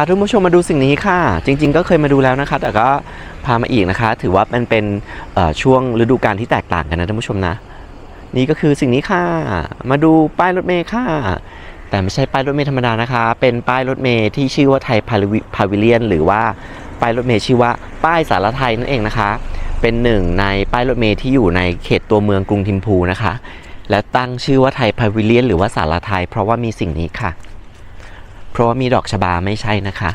าทุกผู้ชมมาดูสิ่งนี้ค่ะ จริง ๆ ก็เคยมาดูแล้วนะคะ แต่ก็พามาอีกนะคะ ถือว่ามันเป็นช่วงฤดูกาลที่แตกต่างกันนะท่านผู้ชมนะ นี่ก็คือสิ่งนี้ค่ะ มาดูป้ายรถเมล์ค่ะ แต่ไม่ใช่ป้ายรถเมล์ธรรมดานะคะ เป็นป้ายรถเมล์ที่ชื่อว่าไทยพาวิเลียน หรือว่าป้ายรถเมล์ชื่อว่าป้ายสารไทยนั่นเองนะคะ เป็นหนึ่งในป้ายรถเมล์ที่อยู่ในเขตตัวเมืองกรุงทิมพูนะคะ และตั้งชื่อว่าไทยพาวิเลียน หรือว่าสารไทย เพราะว่ามีสิ่งนี้ค่ะ ราะว่ามีดอกชบาไม่ใช่นะคะ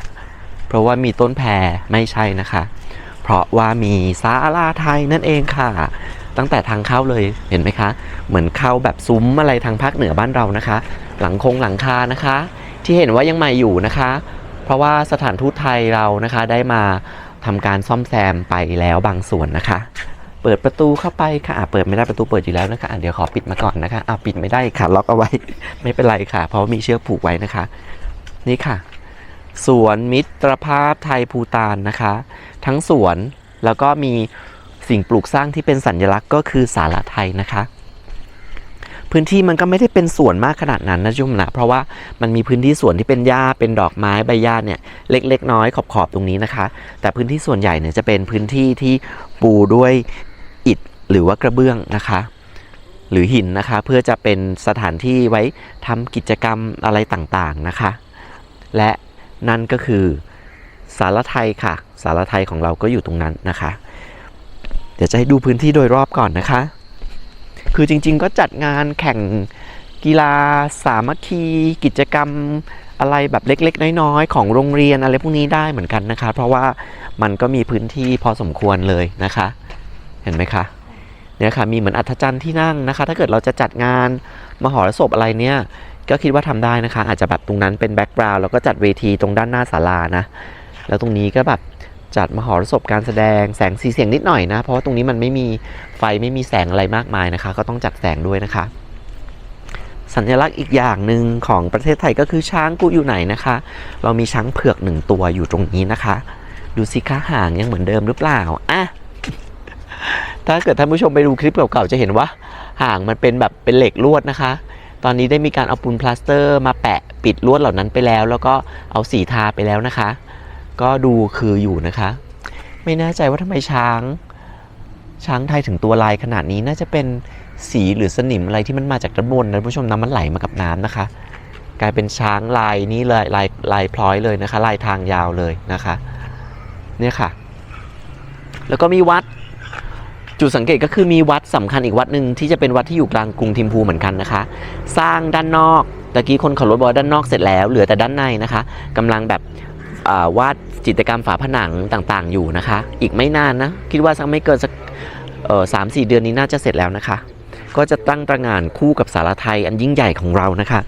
เพราะว่ามีต้นแพรไม่ใช่นะคะ เพราะว่ามีศาลาไทยนั่นเองค่ะ ตั้งแต่ทางเข้าเลยเห็นไหมคะ เหมือนเข้าแบบซุ้มอะไรทางภาคเหนือบ้านเรานะคะ หลังคงหลังคานะคะ ที่เห็นว่ายังใหม่อยู่นะคะ เพราะว่าสถานทูตไทยเรานะคะได้มาทำการซ่อมแซมไปแล้วบางส่วนนะคะ เปิดประตูเข้าไปค่ะอะเปิดไม่ได้ประตูเปิดอยู่แล้วนะคะะเดี๋ยวขอปิดมาก่อนนะคะอะปิดไม่ได้ค่ะ ล็อกเอาไว้ ไม่เป็นไรค่ะ เพราะามีเชือกผูกไว้นะคะ นี่ค่ะ สวนมิตรภาพไทยภูตานนะคะ ทั้งสวนแล้วก็มีสิ่งปลูกสร้างที่เป็นสัญลักษณ์ก็คือสาระไทยนะคะ พื้นที่มันก็ไม่ได้เป็นสวนมากขนาดนั้นนะจุ่มนะเพราะว่ามันมีพื้นที่สวนที่เป็นหญ้าเป็นดอกไม้ใบหญ้าเนี่ยเล็ก ๆ น้อยขอบๆตรงนี้นะคะ แต่พื้นที่ส่วนใหญ่เนี่ยจะเป็นพื้นที่ที่ปูด้วยอิฐหรือว่ากระเบื้องนะคะหรือหินนะคะ เพื่อจะเป็นสถานที่ไว้ทำกิจกรรมอะไรต่างๆนะคะ และนั่นก็คือสารไทยค่ะ สารไทยของเราก็อยู่ตรงนั้นนะคะ เดี๋ยวจะให้ดูพื้นที่โดยรอบก่อนนะคะ คือจริงๆก็จัดงานแข่งกีฬาสามัคคีกิจกรรมอะไรแบบเล็ก ๆ น้อยๆ ของโรงเรียนอะไรพวกนี้ได้เหมือนกันนะคะ เพราะว่ามันก็มีพื้นที่พอสมควรเลยนะคะ เห็นไหมคะเนี่ยค่ะมีเหมือนอัธจันทร์ที่นั่งนะคะ ถ้าเกิดเราจะจัดงานมหรสพอะไรเนี่ย ก็คิดว่าทำได้นะคะ อาจจะแบบตรงนั้นเป็นแบ็กกราวด์แล้วก็จัดเวทีตรงด้านหน้าศาลานะ แล้วตรงนี้ก็แบบจัดมหรสพการแสดงแสงสีเสียงนิดหน่อยนะ เพราะว่าตรงนี้มันไม่มีไฟไม่มีแสงอะไรมากมายนะคะ ก็ต้องจัดแสงด้วยนะคะ สัญลักษณ์อีกอย่างหนึ่งของประเทศไทยก็คือช้างกูอยู่ไหนนะคะ เรามีช้างเผือกหนึ่งตัวอยู่ตรงนี้นะคะ ดูสิคะหางยังเหมือนเดิมหรือเปล่าอะถ้าเกิดท่านผู้ชมไปดูคลิปเก่าๆจะเห็นว่า ห่างมันเป็นแบบเป็นเหล็กลวดนะคะ ตอนนี้ได้มีการเอาปูนพลาสเตอร์มาแปะปิดลวดเหล่านั้นไปแล้ว แล้วก็เอาสีทาไปแล้วนะคะ ก็ดูคืออยู่นะคะ ไม่แน่ใจว่าทำไมช้าง ช้างไทยถึงตัวลายขนาดนี้น่าจะเป็นสีหรือสนิมอะไรที่มันมาจากด้านบนนะผู้ชมน้ำมันไหลมากับน้ำนะคะ กลายเป็นช้างลายนี้เลยลายลายพลอยเลยนะคะ ลายทางยาวเลยนะคะ เนี่ยค่ะ แล้วก็มีวัด จุดสังเกตก็คือมีวัดสำคัญอีกวัดหนึ่งที่จะเป็นวัดที่อยู่กลางกรุงทิมพูเหมือนกันนะคะ สร้างด้านนอกตะกี้คนขับรถบอกด้านนอกเสร็จแล้วเหลือแต่ด้านในนะคะกำลังแบบวาดจิตรกรรมฝาผนังต่างๆ อยู่นะคะ อีกไม่นานนะ คิดว่าสักไม่เกินสักสามสี่เดือนนี้น่าจะเสร็จแล้วนะคะ ก็จะตั้งตระหง่านคู่กับสารไทยอันยิ่งใหญ่ของเรานะคะ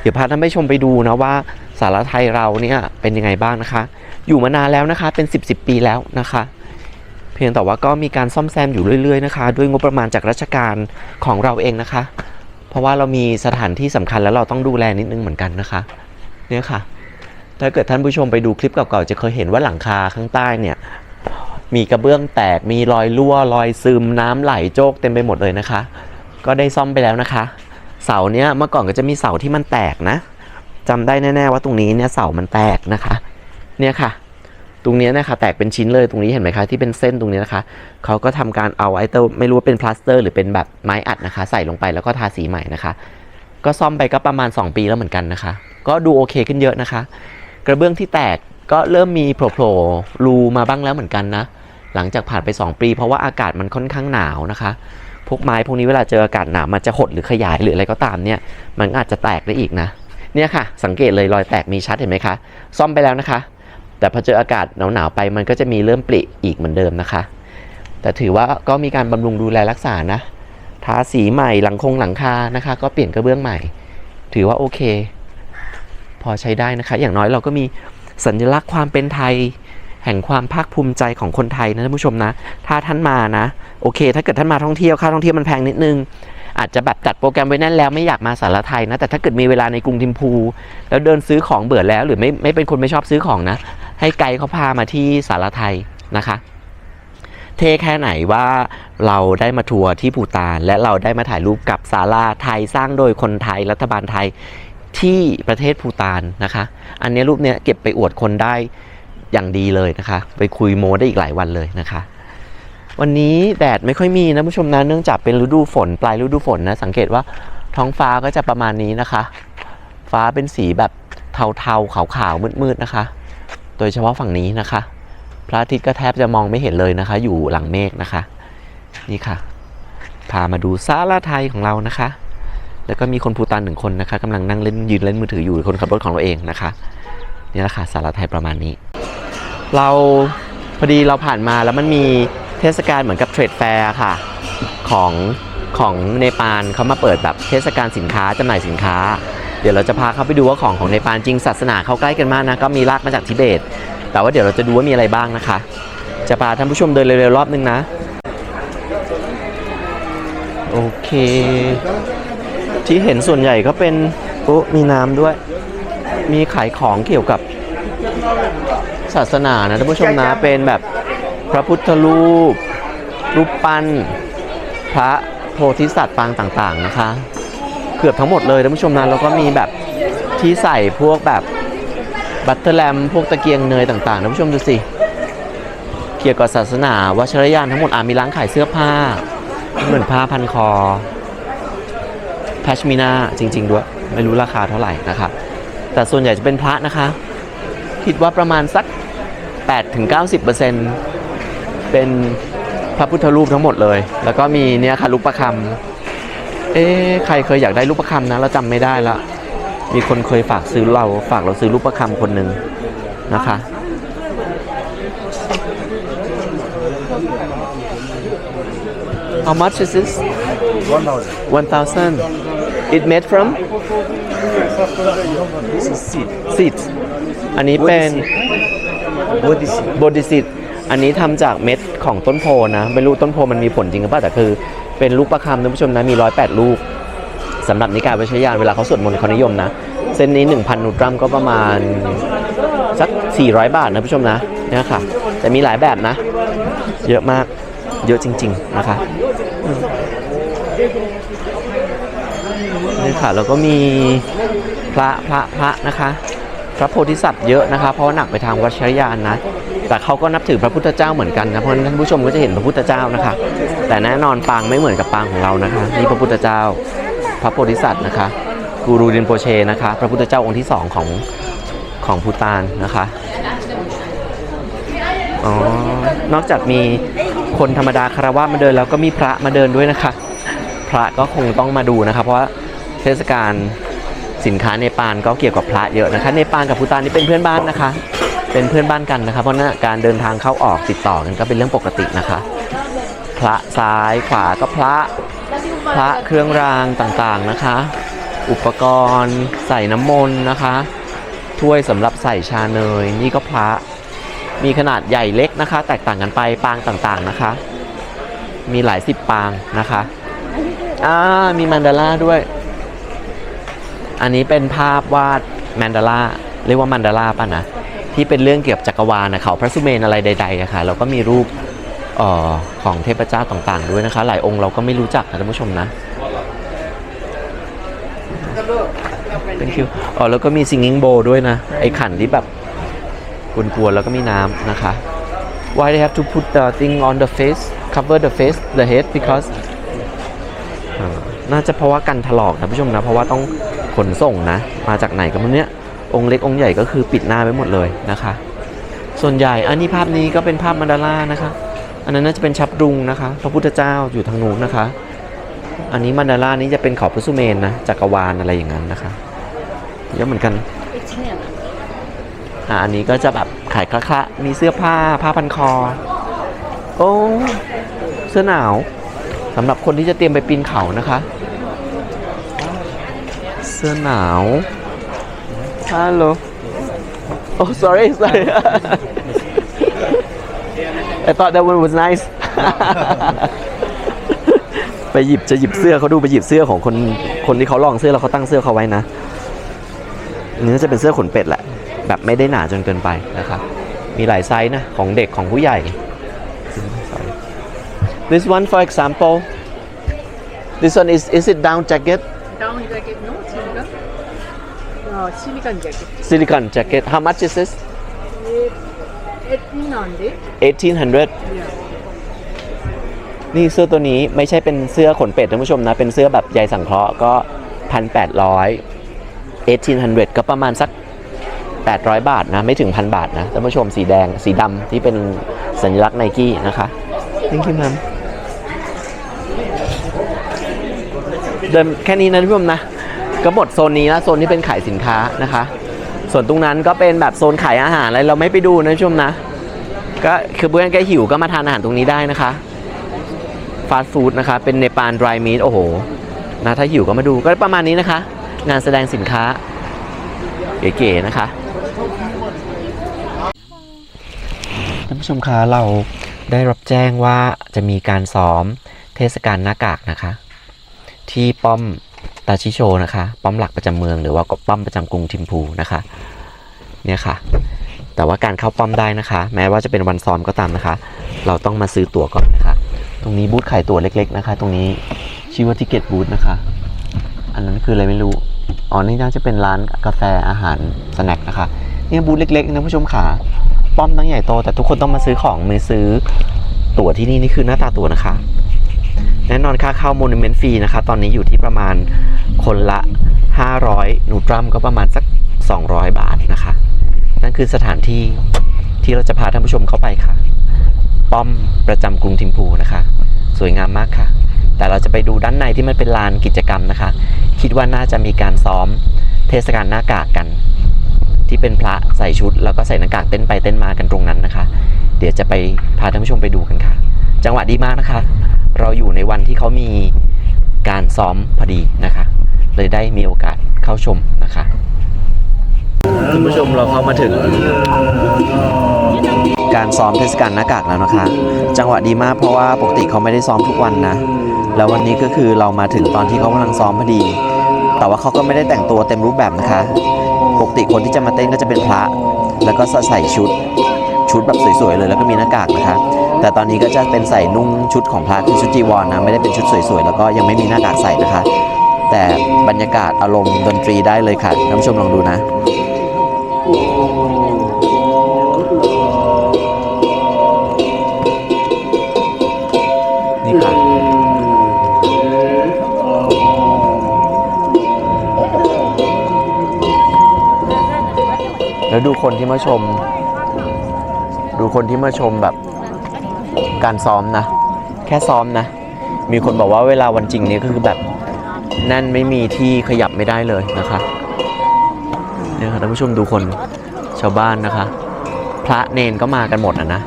เดี๋ยวพาท่านผู้ชมไปดูนะว่าสารไทยเราเนี่ยเป็นยังไงบ้างนะคะ อยู่มานานแล้วนะคะเป็น 10บสปีแล้วนะคะ พียงแต่ว่าก็มีการซ่อมแซมอยู่เรื่อยๆนะคะ ด้วยงบประมาณจากราชการของเราเองนะคะ เพราะว่าเรามีสถานที่สำคัญแล้วเราต้องดูแลนิดนึงเหมือนกันนะคะ เนี่ยค่ะ ถ้าเกิดท่านผู้ชมไปดูคลิปเก่าๆจะเคยเห็นว่าหลังคาข้างใต้เนี่ยมีกระเบื้องแตกมีรอยรั่วรอยซึมน้ำไหลโจกเต็มไปหมดเลยนะคะ ก็ได้ซ่อมไปแล้วนะคะ เสาเนี้ยเมื่อก่อนก็จะมีเสาที่มันแตกนะจำได้แน่ๆว่าตรงนี้เนี่ยเสามันแตกนะคะ เนี่ยค่ะ ตรงนี้นะคะแตกเป็นชิ้นเลยตรงนี้เห็นไหมคะที่เป็นเส้นตรงนี้นะคะเขาก็ทำการเอาไอ้เตอร์ไม่รู้ว่าเป็นพลาสเตอร์ หรือเป็นแบบไม้อัดนะคะ ใส่ลงไปแล้วก็ทาสีใหม่นะคะ ก็ซ่อมไปก็ประมาณ 2 ปีแล้วเหมือนกันนะคะ ก็ดูโอเคขึ้นเยอะนะคะ กระเบื้องที่แตกก็เริ่มมีโผล่ๆรูมาบ้างแล้วเหมือนกันนะหลังจากผ่านไป 2 ปี เพราะว่าอากาศมันค่อนข้างหนาวนะคะ พวกไม้พวกนี้เวลาเจออากาศหนาวมันจะหดหรือขยายหรืออะไรก็ตามเนี่ย มันอาจจะแตกได้อีกนะ เนี่ยค่ะ สังเกตเลยรอยแตกมีชัดเห็นไหมคะ ซ่อมไปแล้วนะคะ แต่พอเจออากาศหนาวๆไปมันก็จะมีเริ่มปริอีกเหมือนเดิมนะคะ แต่ถือว่าก็มีการบำรุงดูแลรักษานะ ทาสีใหม่หลังคงหลังคานะคะ ก็เปลี่ยนกระเบื้องใหม่ ถือว่าโอเค พอใช้ได้นะคะ อย่างน้อยเราก็มีสัญลักษณ์ความเป็นไทย แห่งความภาคภูมิใจของคนไทยนะท่านผู้ชมนะ ถ้าท่านมานะโอเค ถ้าเกิดท่านมาท่องเที่ยวค่าท่องเที่ยวมันแพงนิดนึงอาจจะแบบจัดโปรแกรมไว้แน่นแล้วไม่อยากมาสารไทยนะ แต่ถ้าเกิดมีเวลาในกรุงทิมพู แล้วเดินซื้อของเบื่อแล้วหรือไม่ไม่เป็นคนไม่ชอบซื้อของนะ ให้ไกด์เขาพามาที่สารไทยนะคะ เท่แค่ไหนว่าเราได้มาทัวร์ที่ภูตาน และเราได้มาถ่ายรูปกับศาลาไทยสร้างโดยคนไทยรัฐบาลไทยที่ประเทศภูตานนะคะ อันนี้รูปเนี้ยเก็บไปอวดคนได้อย่างดีเลยนะคะ ไปคุยโมได้อีกหลายวันเลยนะคะ วันนี้แดดไม่ค่อยมีนะผู้ชมนะเนื่องจากเป็นฤดูฝน ปลายฤดูฝนนะสังเกตว่าท้องฟ้าก็จะประมาณนี้นะคะ ฟ้าเป็นสีแบบเทาๆขาวๆมืดๆนะคะ โดยเฉพาะฝั่งนี้นะคะ พระอาทิตย์ก็แทบจะมองไม่เห็นเลยนะคะ อยู่หลังเมฆนะคะ นี่ค่ะ พามาดูซาลาไทยของเรานะคะ แล้วก็มีคนภูตานหนึ่งคนนะคะกำลังนั่งเล่นยืนเล่นมือถืออยู่คนขับรถของเราเองนะคะนี่แหละค่ะสาลาไทยประมาณนี้ เราพอดีเราผ่านมาแล้วมันมีเทศกาลเหมือนกับเทรดแฟร์ค่ะของของเนปาลเขามาเปิดแบบเทศกาลสินค้าจำหน่ายสินค้า เดี๋ยวเราจะพาเขาไปดูว่าของของเนปาลจริงศาสนาเขาใกล้กันมากนะก็มีรากมาจากทิเบต แต่ว่าเดี๋ยวเราจะดูว่ามีอะไรบ้างนะคะ จะพาท่านผู้ชมเดินเร็วๆรอบนึงนะ โอเค ที่เห็นส่วนใหญ่ก็เป็นโอ้มีน้ำด้วย มีขายของเกี่ยวกับศาสนานะท่านผู้ชมนะเป็นแบบพระพุทธรูป รูปปั้น พระโพธิสัตว์ปางต่างๆนะคะเกือบทั้งหมดเลยท่านผู้ชมนะแล้วก็มีแบบที่ใส่พวกแบบบัตเตอร์แลมพวกตะเกียงเนยต่างๆท่านผู้ชมดูสิเกี่ยวกับศาสนาวัชรยานทั้งหมดอะมีร้านขายเสื้อผ้า เหมือนผ้าพันคอแพชมินาจริง ๆ ด้วย ไม่รู้ราคาเท่าไหร่นะคะแต่ส่วนใหญ่จะเป็นพระนะคะ คิดว่าประมาณสัก 8-90%เป็นพระพุทธรูปทั้งหมดเลย แล้วก็มีเนี่ยค่ะลูกประคำ เอ๊ะใครเคยอยากได้ลูกประคำนะเราจำไม่ได้ละ มีคนเคยฝากซื้อเราฝากเราซื้อลูกประคำคนหนึ่งนะคะ How much is this? 1,000. It made from? This is seed. seed อันนี้เป็น Body seed. โบดิซิตอันนี้ทำจากเม็ดของต้นโพนะ ไม่รู้ต้นโพมันมีผลจริงหรือเปล่าแต่คือ เป็นลูกประคำท่านผู้ชมนะมี108ลูกสำหรับนิกายวิชยานเวลาเขาสวดมนต์เขานิยมนะ เส้นนี้ 1,000นูตรัมก็ประมาณสัก 400 บาทนะผู้ชมนะเนี่ยค่ะ แต่มีหลายแบบนะ เยอะมากเยอะจริง ๆ นะคะนี่ค่ะแล้วก็มีพระพระพระนะคะ พระโพธิสัตว์เยอะนะคะ เพราะว่าหนักไปทางวัชรยานนะ แต่เขาก็นับถือพระพุทธเจ้าเหมือนกันนะเพราะฉะนั้นท่านผู้ชมก็จะเห็นพระพุทธเจ้านะคะ แต่แน่นอนปางไม่เหมือนกับปางของเรานะคะนี่พระพุทธเจ้า พระโพธิสัตว์นะคะกูรูรินโปเชนะคะ พระพุทธเจ้าองค์ที่สองของของภูตานนะคะอ๋อนอกจากมีคนธรรมดาคารวะมาเดินแล้วก็มีพระมาเดินด้วยนะคะ พระก็คงต้องมาดูนะคะเพราะว่าเทศกาลสินค้าเนปาลก็เกี่ยวกับพระเยอะนะคะเนปาลกับภูตานนี่เป็นเพื่อนบ้านนะคะ เป็นเพื่อนบ้านกันนะคะเพราะฉะนั้นการเดินทางเข้าออกติดต่อกันก็เป็นเรื่องปกตินะคะ พระซ้ายขวาก็พระพระเครื่องรางต่างๆนะคะ อุปกรณ์ใส่น้ำมนต์นะคะ ถ้วยสำหรับใส่ชาเนย นี่ก็พระมีขนาดใหญ่เล็กนะคะ แตกต่างกันไปปางต่างๆนะคะ มีหลายสิบปางนะคะอ่ามีมันดาร่าด้วย อันนี้เป็นภาพวาดแมนดาร่าเรียกว่ามันดาร่าป่ะนะ ที่เป็นเรื่องเกี่ยวกับจักรวาลนะเขาพระสุเมนอะไรใดๆอะคะแล้วก็มีรูปออของเทพเจ้าต่างๆ ด้วยนะคะ หลายองค์เราก็ไม่รู้จักนะท่านผู้ชมนะเป็นคิวอ๋อแล้วก็มีซิง g ิ n งโบด้วยนะ ไอ้ขันที่แบบกวนๆแล้วก็มีน้ำนะคะ Why they have to put the thing on the face cover the face the head because น่าจะเพราะว่ากันถลอกนะผู้ชมนะ เพราะว่าต้องขนส่งนะ มาจากไหนก็ไม่รู้เนี่ย องค์เล็กองค์ใหญ่ก็คือปิดหน้าไว้หมดเลยนะคะ ส่วนใหญ่อันนี้ภาพนี้ก็เป็นภาพมันดาร่านะคะ อันนั้นน่าจะเป็นชับรุงนะคะ พระพุทธเจ้าอยู่ทางนู้นนะคะ อันนี้มันดาร่านี้จะเป็นเขาพระสุเมนนะจักรวาลอะไรอย่างนั้นนะคะเยอะเหมือนกันอ่าอันนี้ก็จะแบบขายคละๆมีเสื้อผ้าผ้าพันคอ โอ้เสื้อหนาวสำหรับคนที่จะเตรียมไปปีนเขานะคะ เสื้อหนาว ฮัลโหลโอ้ sorry sorry I thought that one was nice ไปหยิบจะหยิบเสื้อเขาดูไปหยิบเสื้อของคนคนที่เขาลองเสื้อแล้วเขาตั้งเสื้อเขาไว้นะอันนี้น่าจะเป็นเสื้อขนเป็ดแหละ แบบไม่ได้หนาจนเกินไปนะครับ มีหลายไซส์นะ ของเด็กของผู้ใหญ่ This one for example this one is is it down jacket Down jacket, no, silver. uh, silicone jacket. silicon jacket how much is this Eighteen hundred. 1800 Yeah. นี่เสื้อตัวนี้ไม่ใช่เป็นเสื้อขนเป็ดท่านผู้ชมนะ เป็นเสื้อแบบใยสังเคราะห์ก็พันแปดร้อย1800 ก็ประมาณสัก 800 บาทนะ ไม่ถึงพันบาทนะท่านผู้ชมสีแดงสีดำที่เป็นสัญลักษณ์ไนกี้นะคะ thank you ma'am เดินแค่นี้นะท่านผู้ชมนะ ก็หมดโซนนี้แล้วโซนที่เป็นขายสินค้านะคะ ส่วนตรงนั้นก็เป็นแบบโซนขายอาหารอะไรเราไม่ไปดูนะท่านผู้ชมนะ ก็คือเพื่อนแกหิวก็มาทานอาหารตรงนี้ได้นะคะฟาสต์ฟู้ดนะคะเป็นเนปาลดรายมี t โอ้โหนะถ้าหิวก็มาดูก็ประมาณนี้นะคะ งานแสดงสินค้าเก๋ๆนะคะท่านผู้ชมคะเราได้รับแจ้งว่าจะมีการซ้อมเทศกาลหน้ากากนะคะ ที่ป้อม ตาชิโชนะคะ ป้อมหลักประจำเมืองหรือว่าป้อมประจำกรุงทิมพูนะคะ เนี่ยค่ะ แต่ว่าการเข้าป้อมได้นะคะ แม้ว่าจะเป็นวันซ้อมก็ตามนะคะ เราต้องมาซื้อตั๋วก่อนนะคะ ตรงนี้บูธขายตั๋วเล็ก ๆ นะคะ ตรงนี้ชื่อว่าทิเก็ตบูธนะคะ อันนั้นคืออะไรไม่รู้ อ๋อ นี่น่าจะเป็นร้านกาแฟอาหารสแน็คนะคะ เนี่ยบูธเล็กๆนะผู้ชมขาป้อมตั้งใหญ่โตแต่ทุกคนต้องมาซื้อของมือซื้อตั๋วที่นี่นี่คือหน้าตาตั๋วนะคะ แน่นอนค่าเข้าโมนูเมนต์ฟรีนะคะ ตอนนี้อยู่ที่ประมาณคนละ 500 นูตรัมก็ประมาณสัก 200 บาทนะคะ นั่นคือสถานที่ที่เราจะพาท่านผู้ชมเข้าไปค่ะ ป้อมประจำกรุงทิมพูนะคะ สวยงามมากค่ะ แต่เราจะไปดูด้านในที่มันเป็นลานกิจกรรมนะคะ คิดว่าน่าจะมีการซ้อมเทศกาลหน้ากากกัน ที่เป็นพระใส่ชุด แล้วก็ใส่หน้ากากเต้นไปเต้นมากันตรงนั้นนะคะ เดี๋ยวจะไปพาท่านผู้ชมไปดูกันค่ะ จังหวะดีมากนะคะ เราอยู่ในวันที่เขามีการซ้อมพอดีนะคะ เลยได้มีโอกาสเข้าชมนะคะท่านผู้ชมเราเข้ามาถึง การซ้อมเทศกาลหน้ากากแล้วนะคะ จังหวะดีมากเพราะว่าปกติเขาไม่ได้ซ้อมทุกวันนะ แล้ววันนี้ก็คือเรามาถึงตอนที่เขากำลังซ้อมพอดี แต่ว่าเขาก็ไม่ได้แต่งตัวเต็มรูปแบบนะคะ ปกติคนที่จะมาเต้นก็จะเป็นพระ แล้วก็ใส่ชุด ชุดแบบสวยๆเลยแล้วก็มีหน้ากากนะคะ แต่ตอนนี้ก็จะเป็นใส่นุ่งชุดของพระคือชุดจีวรนะไม่ได้เป็นชุดสวยๆแล้วก็ยังไม่มีหน้ากากใส่นะคะ แต่บรรยากาศอารมณ์ดนตรีได้เลยค่ะท่านผู้ชมลองดูนะนี่ค่ะแล้วดูคนที่มาชม ดูคนที่มาชมแบบการซ้อมนะ แค่ซ้อมนะ มีคนบอกว่าเวลาวันจริงนี้ก็คือแบบแน่นไม่มีที่ขยับไม่ได้เลยนะคะเนี่ยค่ะท่านผู้ชมดูคนชาวบ้านนะคะ พระเนนก็มากันหมดอะนะ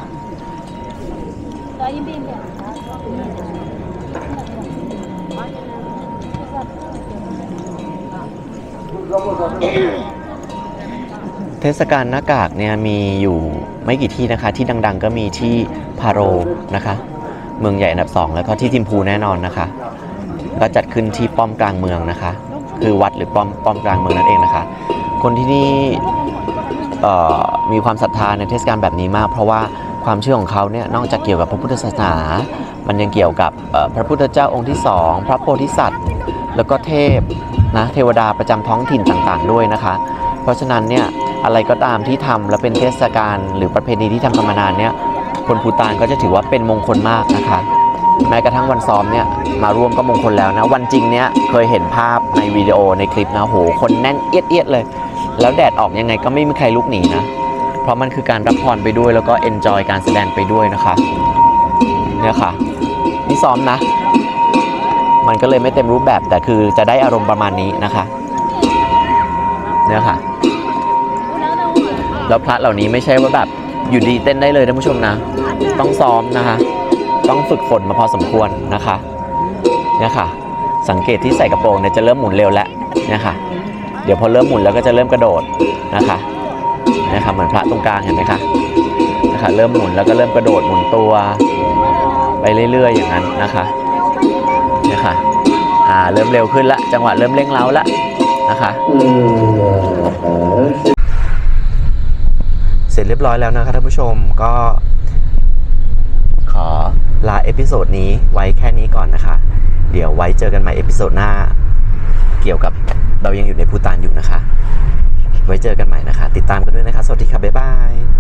เทศกาลหน้ากากเนี่ยมีอยู่ ไม่กี่ที่นะคะ ที่ดังๆ ก็มีที่พาโรนะคะ เมืองใหญ่อันดับ 2 แล้วก็ที่ทิมพูแน่นอนนะคะ ก็จัดขึ้นที่ป้อมกลางเมืองนะคะ คือวัดหรือป้อมป้อมกลางเมืองนั่นเองนะคะ คนที่นี่มีความศรัทธาในเทศกาลแบบนี้มาก เพราะว่าความเชื่อของเขาเนี่ยนอกจากเกี่ยวกับพระพุทธศาสนา มันยังเกี่ยวกับพระพุทธเจ้าองค์ที่สองพระโพธิสัตว์ แล้วก็เทพนะเทวดาประจำท้องถิ่นต่างๆ ด้วยนะคะ เพราะฉะนั้นเนี่ย อะไรก็ตามที่ทำและเป็นเทศกาลหรือประเพณีที่ทำกันมานานเนี่ยคนภูตานก็จะถือว่าเป็นมงคลมากนะคะ แม้กระทั่งวันซ้อมเนี่ยมาร่วมก็มงคลแล้วนะ วันจริงเนี่ยเคยเห็นภาพในวิดีโอในคลิปนะโห คนแน่นเอียดเอียดเลย แล้วแดดออกยังไงก็ไม่มีใครลุกหนีนะ เพราะมันคือการรับพรไปด้วยแล้วก็เอนจอยการแสดงไปด้วยนะคะเนี่ยค่ะนี่ซ้อมนะ มันก็เลยไม่เต็มรูปแบบแต่คือจะได้อารมณ์ประมาณนี้นะคะเนี่ยค่ะ แล้วพระเหล่านี้ไม่ใช่ว่าแบบอยู่ดีเต้นได้เลยท่านผู้ชมนะ ต้องซ้อมนะคะ ต้องฝึกฝนมาพอสมควรนะคะเนี่ยค่ะ สังเกตที่ใส่กระโปรงเนี่ยจะเริ่มหมุนเร็วแล้วเนี่ยค่ะ เดี๋ยวพอเริ่มหมุนแล้วก็จะเริ่มกระโดดนะคะเนี่ยค่ะเหมือนพระตรงกลางเห็นไหมคะนะคะเริ่มหมุนแล้วก็เริ่มกระโดดหมุนตัว ไปเรื่อยๆ อย่างนั้นนะคะเนี่ยค่ะอ่าเริ่มเร็วขึ้นละจังหวะเริ่มเร่งเร้าละนะคะ เสร็จเรียบร้อยแล้วนะครับท่านผู้ชมก็ ขอลาเอพิโซดนี้ไว้แค่นี้ก่อนนะคะ เดี๋ยวไว้เจอกันใหม่เอพิโซดหน้า เกี่ยวกับเรายังอยู่ในภูตานอยู่นะคะ ไว้เจอกันใหม่นะคะ ติดตามกันด้วยนะคะ สวัสดีค่ะ บ๊ายบาย